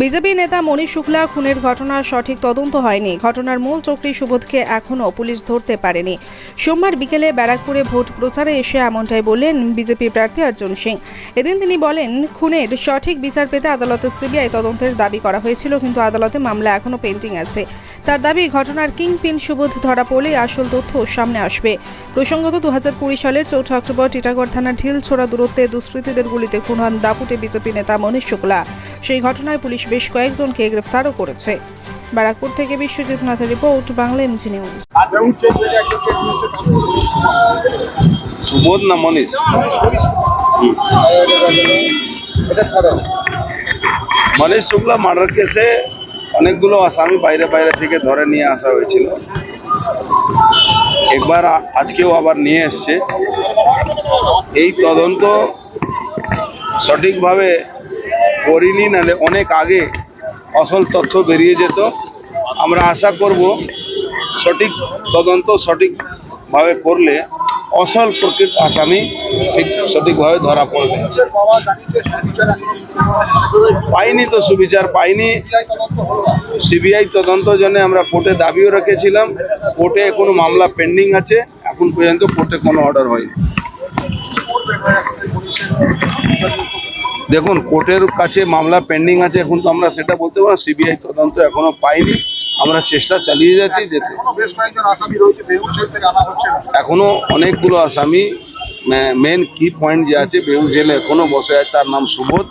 BJP নেতা মনীষ শুক্লা খুনের ঘটনার সঠিক তদন্ত হয়নি। ঘটনার মূল চক্রী সুবোধকে এখনও পুলিশ ধরতে পারেনি। সোমবার বিকেলে ব্যারাকপুরে ভোট প্রচারে এসে এমনটাই বললেন বিজেপি প্রার্থী অর্জুন সিং। এদিন তিনি বলেন, খুনের সঠিক বিচার পেতে আদালতে সিবিআই তদন্তের দাবি করা হয়েছিল, কিন্তু আদালতে মামলা এখনও পেন্ডিং আছে। তার দাবি ঘটনার কিং পিন সুবোধ ধরা পড়লে আসল তথ্য সামনে আসবে। প্রসঙ্গত দুহাজার কুড়ি সালের চৌঠা অক্টোবর টিটাগড় থানার ঢিল ছোড়া দূরত্বে দুষ্কৃতীদের গুলিতে খুন হন দাপুটে বিজেপি নেতা মনীষ শুক্লা। সেই ঘটনায় পুলিশ বেশ কয়েকজনকে গ্রেফতারও করেছে। ব্যারাকপুর থেকে Biswajit নাথের report Bangla MG news. Subodh না মনীষ? মনীষ শুক্লা মার্ডার কেসে অনেকগুলো আসামি বাইরে বাইরে থেকে ধরে নিয়ে আসা হয়েছিল। একবার আজকেও আবার নিয়ে এসছে। এই তদন্ত সঠিকভাবে করিনি নালে অনেক আগে আসল তথ্য বেরিয়ে যেত। আমরা আশা করব সঠিক তদন্ত সঠিকভাবে করলে অসল প্রকৃত আসামি ঠিক সঠিকভাবে ধরা পড়বে পাইনি তো সুবিচার, পাইনি। সিবিআই তদন্ত জন্য আমরা কোর্টে দাবিও রেখেছিলাম। কোর্টে কোনো মামলা পেন্ডিং আছে, এখন পর্যন্ত কোর্টে কোনো অর্ডার হয়নি। দেখুন, কোর্টের কাছে মামলা পেন্ডিং আছে এখন তো আমরা সেটা বলতে পারব সিবিআই তদন্ত এখনও পাইনি। আমরা চেষ্টা চালিয়ে যাচ্ছি যেতে। এখনও অনেকগুলো আসামি মেন কি পয়েন্ট যে আছে বেউ জেলে এখনও বসে আছে তার নাম সুবোধ।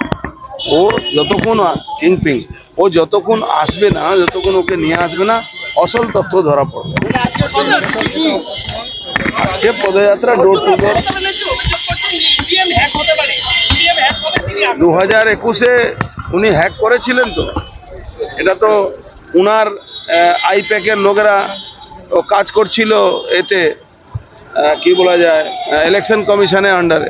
ও যতক্ষণ কিংপিং ও যতক্ষণ আসবে না যতক্ষণ ওকে নিয়ে আসবে না অসল তথ্য ধরা পড়বে। আজকে পদযাত্রা ডোর টু ডোর দু হাজার একুশে উনি হ্যাক করেছিলেন তো এটা তো উনার আইপ্যাকের লোকেরা ও কাজ করছিল এতে কি বলা যায় ইলেকশন কমিশনের আন্ডারে